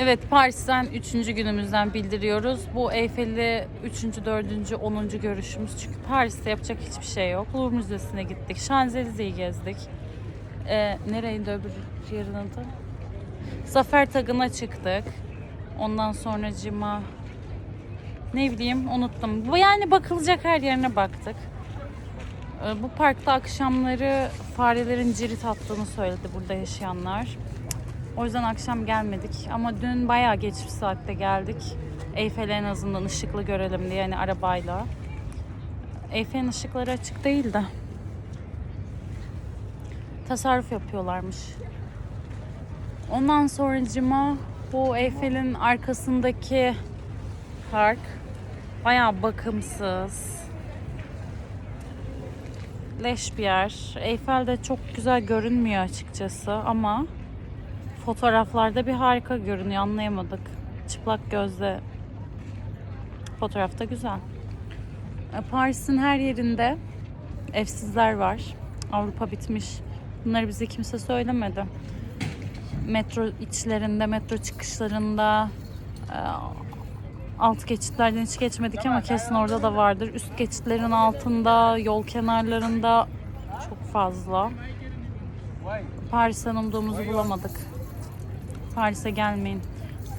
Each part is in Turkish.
Evet Paris'ten 3. günümüzden bildiriyoruz. Bu Eyfel'i 3. 4. 10. görüşümüz. Çünkü Paris'te yapacak hiçbir şey yok. Louvre Müzesi'ne gittik. Şanzelize'yi gezdik. Ee, nereydi öbür yerin adı? Zafer Tagı'na çıktık. Ondan sonra cima ne bileyim unuttum. Yani bakılacak her yerine baktık. Ee, Bu parkta akşamları farelerin cirit attığını söyledi burada yaşayanlar. O yüzden akşam gelmedik. Ama dün bayağı geç bir saatte geldik. Eyfel'i en azından ışıklı görelim diye yani arabayla. Eyfel'in ışıkları açık değil de. Tasarruf yapıyorlarmış. Ondan sonracıma bu Eyfel'in arkasındaki park bayağı bakımsız. Leş bir yer. Eyfel de çok güzel görünmüyor açıkçası ama fotoğraflarda bir harika görünüyor anlayamadık. Çıplak gözle fotoğrafta güzel. E, Paris'in her yerinde evsizler var. Avrupa bitmiş. Bunları bize kimse söylemedi. Metro içlerinde, metro çıkışlarında, e, alt geçitlerden hiç geçmedik ama kesin orada da vardır. Üst geçitlerin altında, yol kenarlarında çok fazla. Paris'ten umduğumuzu bulamadık. Paris'e gelmeyin.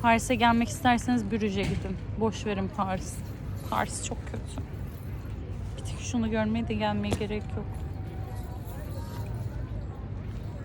Paris'e gelmek isterseniz Brüj'e gidin. Boş verin Paris. Paris çok kötü. Bir tek şunu görmeye de gelmeye gerek yok.